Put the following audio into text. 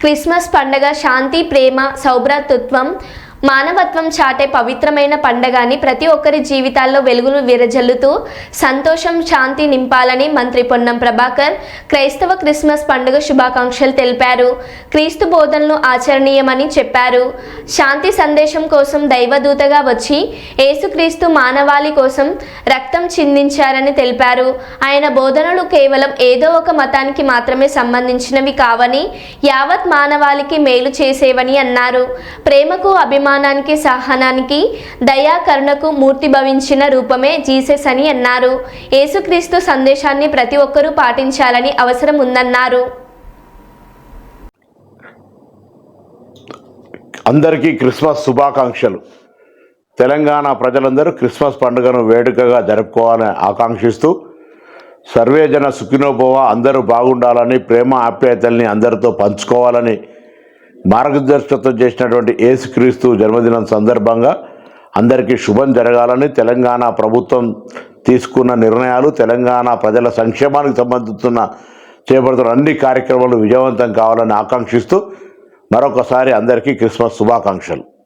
Christmas పండగ శాంతి ప్రేమ సౌభ్రతృత్వం మానవత్వం చాటే పవిత్రమైన పండగని ప్రతి ఒక్కరి జీవితాల్లో వెలుగులు విరజల్లుతూ సంతోషం శాంతి నింపాలని మంత్రి పొన్నం ప్రభాకర్ క్రైస్తవ క్రిస్మస్ పండుగ శుభాకాంక్షలు తెలిపారు. క్రీస్తు బోధనలు ఆచరణీయమని చెప్పారు. శాంతి సందేశం కోసం దైవదూతగా వచ్చి ఏసుక్రీస్తు మానవాళి కోసం రక్తం చిందించారని తెలిపారు. ఆయన బోధనలు కేవలం ఏదో ఒక మతానికి మాత్రమే సంబంధించినవి కావని యావత్ మానవాళికి మేలు చేసేవని అన్నారు. ప్రేమకు అభిమానానికి సహనానికి దయా కరుణకు మూర్తి భవించిన రూపమే జీసస్ అని అన్నారు. యేసుక్రీస్తు సందేశాన్ని ప్రతి ఒక్కరూ పాటించాలని అవసరం ఉందన్నారు. అందరికీ క్రిస్మస్ శుభాకాంక్షలు. తెలంగాణ ప్రజలందరూ క్రిస్మస్ పండుగను వేడుకగా జరుపుకోవాలని ఆకాంక్షిస్తూ సర్వేజన సుఖినోభవ అందరూ బాగుండాలని ప్రేమ ఆప్యాయతల్ని అందరితో పంచుకోవాలని మార్గదర్శకత్వం చేసినటువంటి ఏసుక్రీస్తు జన్మదినం సందర్భంగా అందరికీ శుభం జరగాలని తెలంగాణ ప్రభుత్వం తీసుకున్న నిర్ణయాలు తెలంగాణ ప్రజల సంక్షేమానికి సంబంధిస్తున్న చేపడుతున్న అన్ని కార్యక్రమాలు విజయవంతం కావాలని ఆకాంక్షిస్తూ మరొకసారి అందరికీ క్రిస్మస్ శుభాకాంక్షలు.